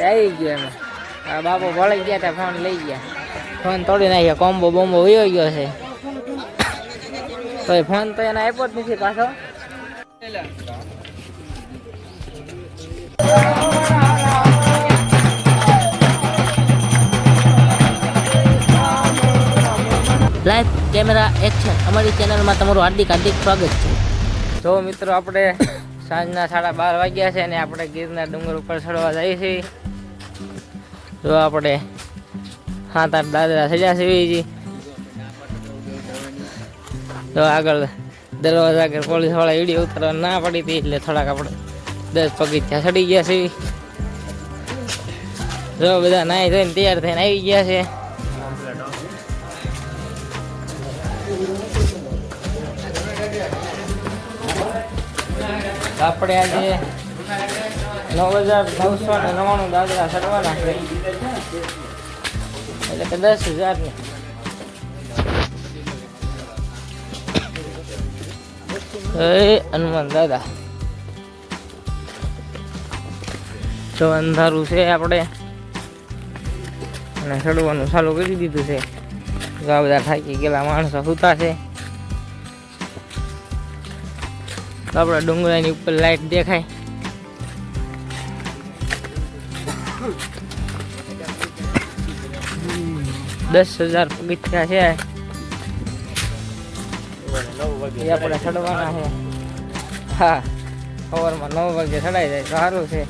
તે આવી ગયો એમાં. આ બાપો વળી ગયા ત્યાં ફોન લઈ ગયા. ફોન તોડી નાખ્યા કોમ્બો બોમ્બો વયો ગયો છે. તો એ ફોન તો એને આપ્યો જ નથી પાછો. લાઈવ કેમેરા એક્શન અમારી ચેનલમાં તમારું હાર્દિક હાર્દિક સ્વાગત છે. જો મિત્રો આપણે સાંજના સાડા બાર વાગ્યા છે અને આપણે ગીરના ડુંગર ઉપર ચડવા જઈએ છીએ. જો આપણે સાત આઠ દાદરા સજા છે તો આગળ દરવાજા આગળ પોલીસવાળા ઈડી ઉતરવા ના પડી હતી એટલે થોડાક આપણે દસ પગથિયા ચડી ગયા છે. જો બધા નાઈ ધોઈને તૈયાર થઈને આવી ગયા છે. આપણે આજે નવ હજાર નવસો ને નવ્વાણું દાદરા ચડવાના એટલે કે દસ હજાર ને એ હનુમાન દાદા. તો અંધારું છે આપણે. અને ચડવાનું ચાલુ કરી દીધું છે. ઘણા બધા થાકી ગયેલા માણસો સૂતા છે. તો આપણે ડુંગરાની ઉપર લાઈટ દેખાય. દસ હજાર પગથિયા છે. આપણે ચડવાના છે. હા સવારમાં નવ વાગે ચડાઈ જાય, સારું છે.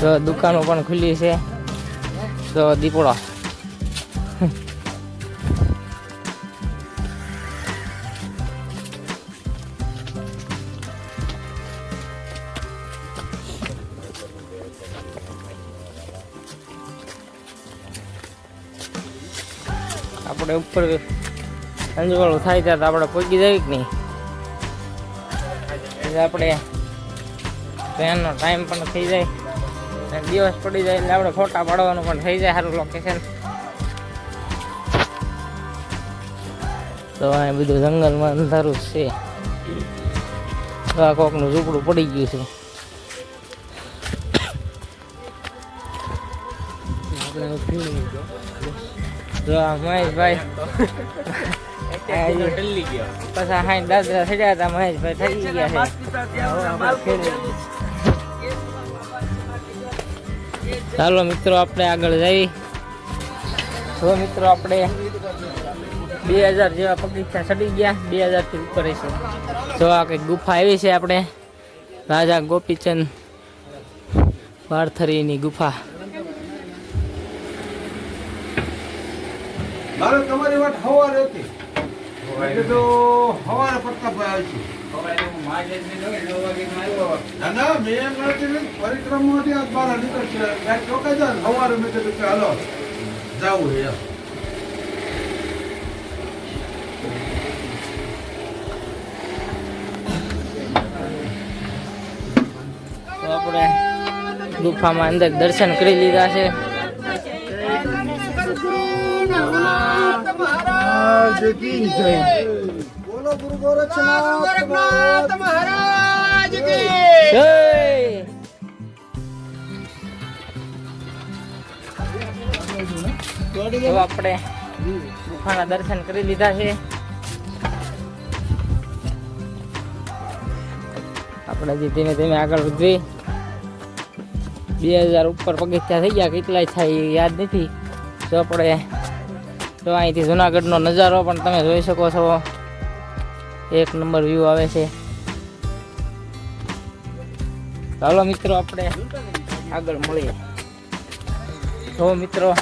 તો દુકાનો પણ ખુલ્લી છે. તો દીપોળો આપણે ઉપર અંજવાળું થાય ત્યાં આપણે પહોંચી જઈએ કે નહીં? આપણે ટ્રેનનો ટાઈમ પણ થઈ જાય. દિવસ પડી જાય એટલે આપણે ફોટા પાડવાનું પણ થઈ જાય સારું લોકેશન તો અહીં બધું જંગલમાં અંધારું છે. આ કોકનું ઝૂંપડું પડી ગયું છે. જો મહેશભાઈ. પછી હાઈ દાદરા થયા હતા મહેશભાઈ થઈ ગયા છે. ચાલો મિત્રો આપણે આગળ જઈ. તો મિત્રો આપણે બે હજાર જેવા પગીચા ચડી ગયા. બે હજારથી ઉપર છે જો આ કંઈક ગુફા આવી છે આપણે. રાજા ગોપીચંદ પાર્થરીની ગુફા. મારે તમારી વાત હવારે હતી. એટલે તો હવારે પ્રતાપભાઈ આવશે ના ના મેં એમ નથી પરિક્રમામાંથી આ બહાર નીકળશે. કાંઈક રોકાઈ જાય મેં કીધું કે હાલો જાવું એમ. આપણે ગુફામાં અંદર દર્શન કરી લીધા છે. આપણે ગુફાના દર્શન કરી લીધા છે. આપણે હજી ધીમે ધીમે આગળ વધવી બે હજાર ઉપર પગથિયા થઈ ગયા, કેટલાય થાય યાદ નથી. તો આપણે તો અહીંથી જુનાગઢનો નજારો પણ તમે જોઈ શકો છો. એક નંબર વ્યૂ આવે છે. ચાલો મિત્રો આપણે આગળ મળીએ. જો મિત્રો,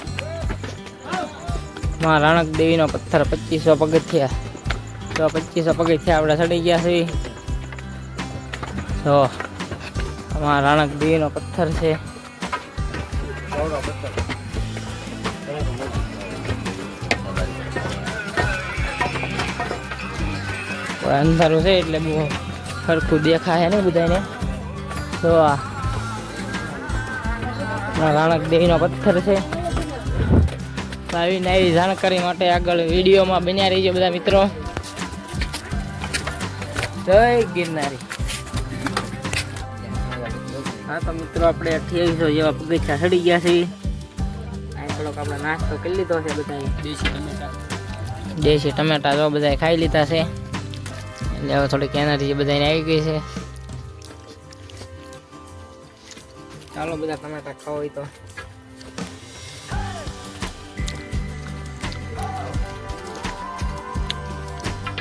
માં રાણક દેવીનો પથ્થર પચીસો પગથિયા. તો પચીસો પગથિયા આપણે ચડી ગયા છીએ. તો આમાં રાણક દેવીનો પથ્થર છે. પણ અંધારું છે એટલે બહુ સરખું દેખાય ને બધાને તો આ રાણક દેવીનો પથ્થર છે. આવી નવી જાણકારી માટે આગળ વિડીયોમાં બન્યા રહીજો બધા મિત્રો. જય ગિરનારી. હા તો મિત્રો આપણે અઠ્યાવીસો જેવા પગથિયા ચડી ગયા છે થોડોક આપણે નાસ્તો કરી લીધો છે બધા દેશી ટમેટા. દેશી ટમેટા જો બધા ખાઈ લીધા છે. એટલે હવે થોડીક એનર્જી બધાને આવી ગઈ છે. ચાલો બધા ટમેટા ખાવ હોય તો.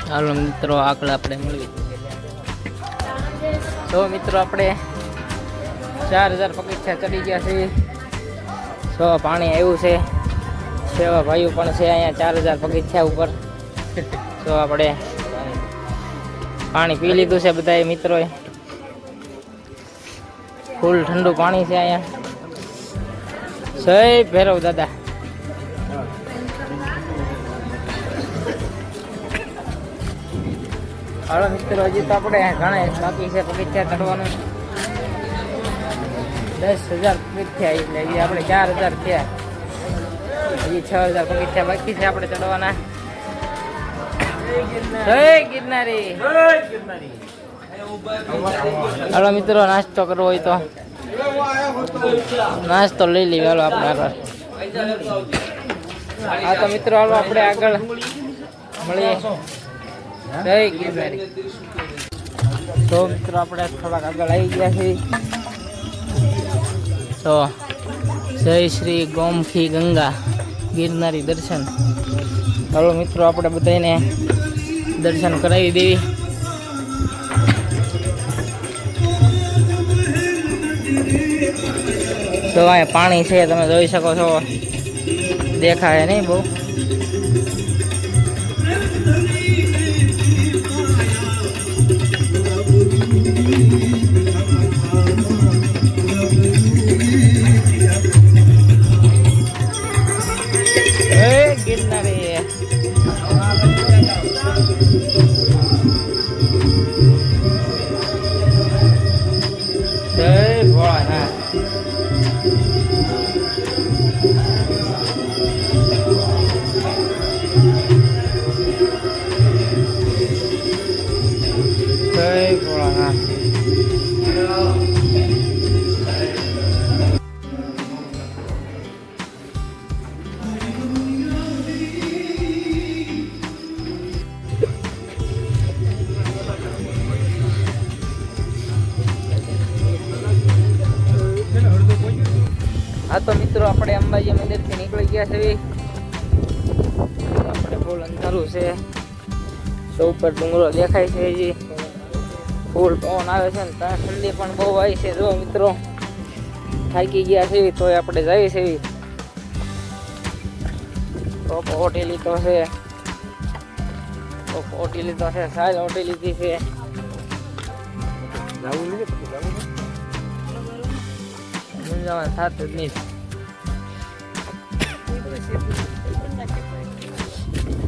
ચાલો મિત્રો આગળ આપણે મળવી તો મિત્રો આપણે ચાર હજાર પગથિયા ચડી ગયા છે સો પાણી આવ્યું છે. સેવા ભાઈઓ પણ છે અહીંયા ચાર હજાર પગથિયા ઉપર. તો આપણે પાણી પી લીધું છે બધા મિત્રોએ. ફૂલ ઠંડુ પાણી છે અહીંયા. જય ભૈરવ દાદા. હાલો મિત્રો, હજી તો આપણે ઘણા બાકી છે પગથિયા ચડવાનું દસ હજાર પગથિયા એટલે હજી આપણે ચાર હજાર થયા. હજી છ હજાર પગથિયા બાકી છે આપણે ચડવાના હાલો મિત્રો, નાસ્તો કરવો હોય તો. નાસ્તો લઈ લઈએ, હાલો આપણે આગળ. હા તો મિત્રો, હાલો આપણે આગળ મળીએ. જય ગિરનારી. તો મિત્રો, આપણે થોડાક આગળ આવી ગયા છીએ. તો જય શ્રી ગોમખી ગંગા ગિરનારી દર્શન. ચાલો મિત્રો, આપણે બધાને દર્શન કરાવી દેવી. તો અહીંયા પાણી છે, તમે જોઈ શકો છો. દેખાય નહીં બહુ. તો મિત્રો આપણે અંબાજી મંદિરથી નીકળી ગયા છે આપણે બહુ અંધારું છે. તો ઉપર ડુંગરો દેખાય છે હજી. ફૂલ પવન આવે છે ને ત્યાં ઠંડી પણ બહુ આવી છે. જો મિત્રો થાકી ગયા છે તોય આપણે જઈએ છે ટોપ હોટેલી તો છે. ટોપ ઓટી તો છે. સાહેબ ઓટી લીધી છે. જવું મુજામાં થાત જ નહીં.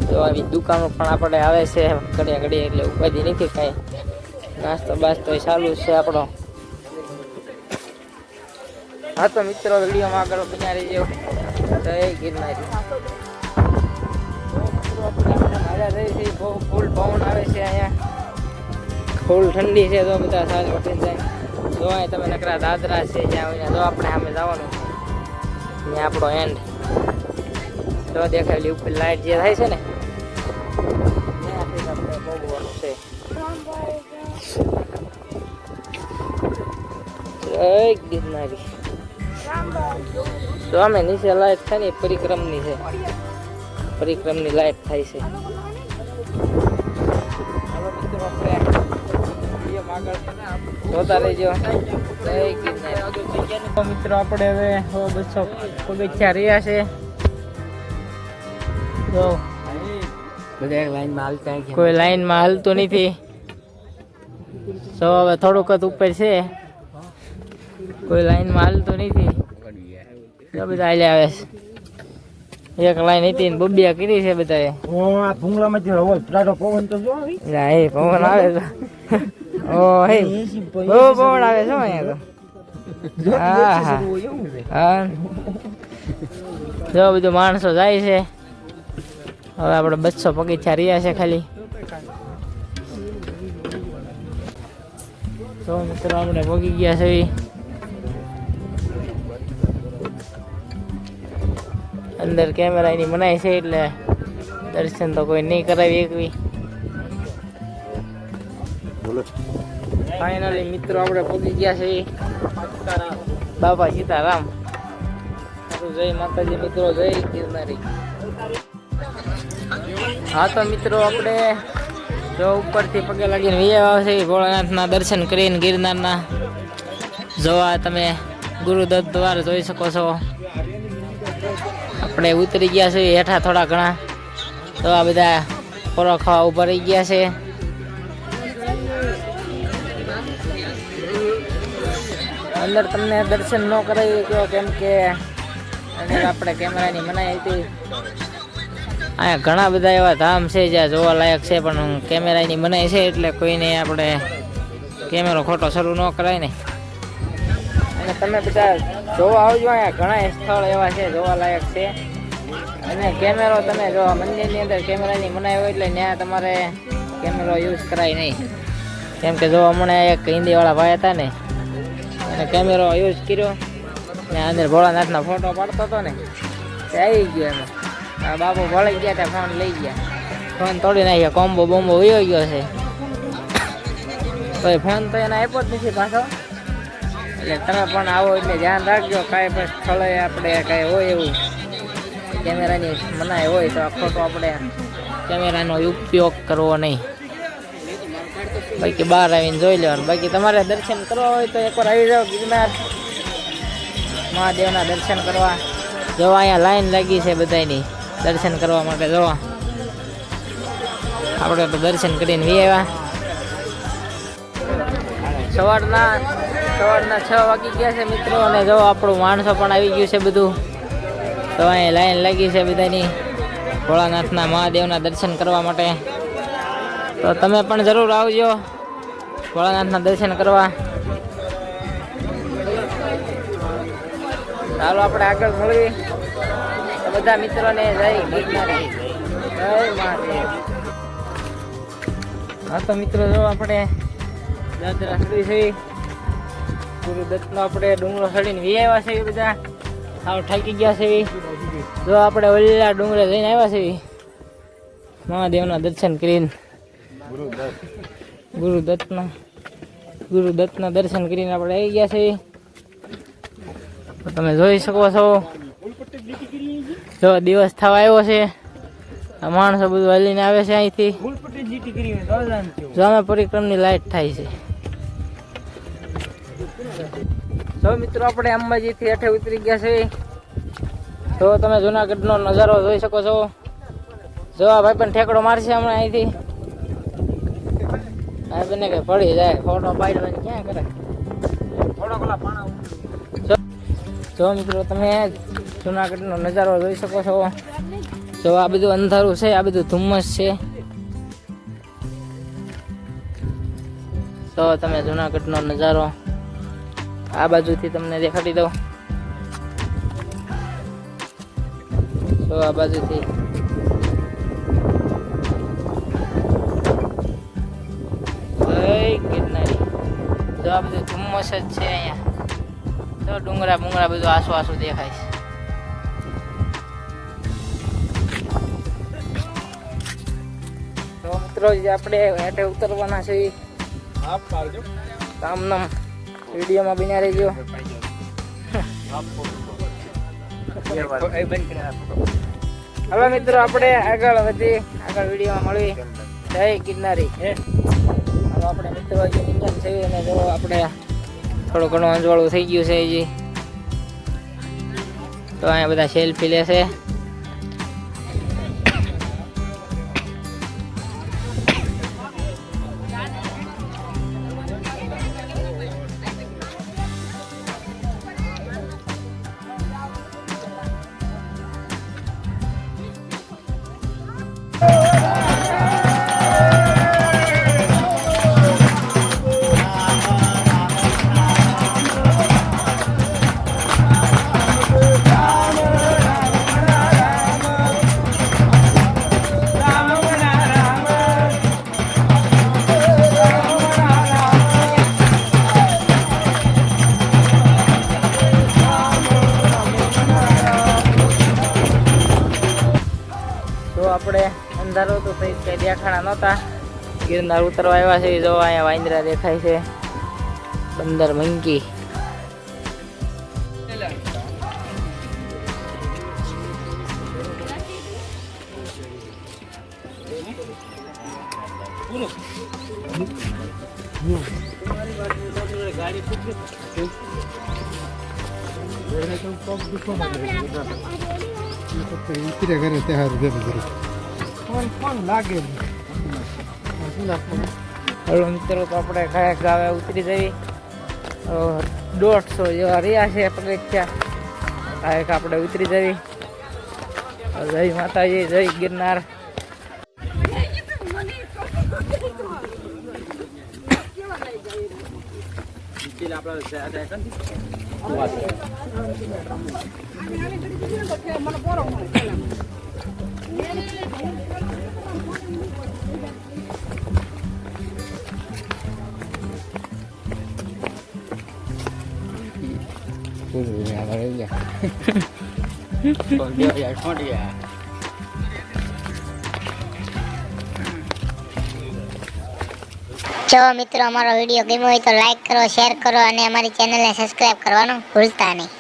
તો આવી દુકાનો પણ આપણે આવે છે ઘડિયા ઘડી એટલે ઉપાધિ નથી કાંઈ. નાસ્તો બાસ્તો એ ચાલુ જ છે આપણો. હા તો મિત્રો, વિડીયોમાં આગળ બન્યા રહીજો. જય ગિરનારી. મજા થઈ છે બહુ ફૂલ પવન આવે છે અહીંયા. ફૂલ ઠંડી છે તો બધા સાજ વટીને જાય. જો અહીં તમે નકરા દાદરા છે, જ્યાં હોય જો આપણે સામે જવાનું છે. ત્યાં આપણો એન્ડ જો દેખાયેલી ઉપર લાઈટ જે થાય છે ને છે. તો અમે નીચે લાઈટ થાય ને પરિક્રમની છે. પરિક્રમની લાઈટ થાય છે. મિત્રો, આપણે તો હવે બસો પગથિયા રહ્યા છે. જો બધા લાઈનમાં હાલતા કોઈ લાઈનમાં હાલતું નથી. તો હવે થોડુંક જ ઉપર છે. કોઈ લાઈનમાં હાલતું નથી. બધા હાલ્યા આવે છે. એક લાઈન હતી ને બબિયા કરી છે બધાએ. ભૂંગળામાંથી હવો પ્રાટો પવન તો જો આવી એ પવન આવે તો ઓ હે. બહુ પવન આવે છે હો અહીંયા તો. હા હા. હા. જો બધું માણસો જાય છે. હવે આપણે બસો પગથિયા રહ્યા છે ખાલી. તો મિત્રો આપણે ભોગી ગયા છે અંદર કેમેરા એની મનાય છે એટલે દર્શન તો કોઈ નહીં કરાવી એકવી ફાઇનલી મિત્રો આપણે પહોંચી ગયા છે બાબા સીતારામ. જય માતાજી મિત્રો જય ગિરનારી. હા, તો મિત્રો આપણે જો ઉપરથી પગે લાગીને વિયા આવશે ભોળાનાથના દર્શન કરીને ગિરનારના જોવા તમે ગુરુદત્ત દ્વાર જોઈ શકો છો. આપણે ઉતરી ગયા છીએ, હેઠા થોડા ઘણા. તો આ બધા ખોરાક ઊભા રહી ગયા છે. અંદર તમને દર્શન ન કરાવી ગયો કેમ કે આપણે કેમેરાની મનાઈ હતી. અહીંયા ઘણા બધા એવા ધામ છે જ્યાં જોવા લાયક છે, પણ કેમેરાની મનાઈ છે એટલે કોઈને આપણે કેમેરો ખોટો શરૂ ન કરાય ને. અને તમે બધા જોવા આવજો અહીંયા ઘણા સ્થળ એવા છે જોવા લાયક છે. અને કેમેરો તમે જો મંદિરની અંદર કેમેરાની મનાય હોય એટલે ત્યાં તમારે કેમેરો યુઝ કરાય નહીં. કેમ કે જો હમણાં એક હિન્દીવાળા ભાઈ હતા ને અને કેમેરો યુઝ કર્યો ને અંદર ભોળાનાથના ફોટો પાડતો હતો ને, તે આવી ગયો એમાં. બાપુ ભળી ગયા ત્યાં ફોન લઈ ગયા. ફોન તોડી નાખ્યા, કોમ્બો બોમ્બો વયો ગયો છે. તો ફોન તો એને આપ્યો જ નથી પાછો. એટલે તમે પણ આવો એટલે ધ્યાન રાખજો, કાંઈ પણ સ્થળે આપણે કાંઈ હોય એવું. કેમેરાની મનાઈ હોય તો ખોટો આપણે કેમેરાનો ઉપયોગ કરવો નહીં. બાકી બહાર આવીને જોઈ લેવાનું. બાકી તમારે દર્શન કરવા હોય તો એકવાર આવી જાઓ ગિરનાર. મહાદેવના દર્શન કરવા. જો અહીંયા લાઈન લાગી છે બધાની દર્શન કરવા માટે જવા આપણે તો દર્શન કરીને વી આવ્યા. સવારના સવારના છ વાગી ગયા છે મિત્રો, અને જો આપણું માણસો પણ આવી ગયું છે બધું. તો અહીંયા લાઈન લાગી છે બધાની. ભોળાનાથના મહાદેવના દર્શન કરવા માટે. તો તમે પણ જરૂર આવજો ભોળાનાથના દર્શન કરવા. ચાલો, આપણે આગળ મળીએ. બધા મિત્રોને જય હા, તો મિત્રો, જો આપણે દાદરા સડી છે, ગુરુ દત્તનો આપણે ડુંગરો સડીને વી આવ્યા છે બધા. સાવ થાકી ગયા છે જો આપણે વલ્લા ડુંગરે જઈને આવ્યા છે મહાદેવના દર્શન કરીને. ગુરુ દત્તના ગુરુ દત્તના દર્શન કરીને આપણે આવી ગયા છે તમે જોઈ શકો છો. જો, દિવસ થવા આવ્યો છે. માણસો બધું હલીને આવે છે અહીંથી. જો અમે પરિક્રમની લાઈટ થાય છે. તો મિત્રો, આપણે અંબાજીથી હેઠે ઉતરી ગયા છે તો તમે જુનાગઢનો નજારો જોઈ શકો છો. જો, આ ભાઈ પણ ઠેકડો મારશે હમણાં અહીંથી. ભાઈ બને કે પડી જાય. ફોટો પાડવાની ક્યાં કરે? જો- જો મિત્રો, તમે જુનાગઢનો નજારો જોઈ શકો છો. જો આ બધું અંધારું છે, આ બધું ધુમ્મસ છે. તો તમે જુનાગઢનો નજારો આ બાજુથી તમને દેખાડી દઉં. તો આ બાજુથી. જય ગિરનારી. જો આ બધું ધુમ્મસ જ છે અહીંયા. તો ડુંગરા બુંગરા બધું આસુ આસુ દેખાય છે. તો મિત્રો જે આપણે હેઠે ઉતરવાના છે ઈ કામનામ વિડીયોમાં બન્યા રહેજો. હવે મિત્રો આપણે આગળ વધી આગળ વિડીયોમાં મળવી. જય ગિરનારી. હવે આપણે મિત્રો હજી નીકળ છે અને જો આપણે થોડું ઘણું અંજવાળું થઈ ગયું છે હજી. તો અહીંયા બધા સેલ્ફી લેશે. દેખાણા નહોતા ગિરનાર ઉતરવા આવ્યા છે જો અહીંયા વાંદરા દેખાય છે બંદર મંકી ઉતરે કરે તે દે બધું હલો તો આપણે કયા ગાવે ઉતરી જઈ દોઢસો જેવા રહ્યા છે પગથિયા. કાંઈક આપણે ઉતરી જવી જય માતાજી, જય ગિરનાર. જો મિત્રો, અમારો વીડિયો ગમ્યો હોય તો લાઈક કરો શેર કરો અને અમારી ચેનલને સબસ્ક્રાઈબ કરવાનું ભૂલતા નહીં.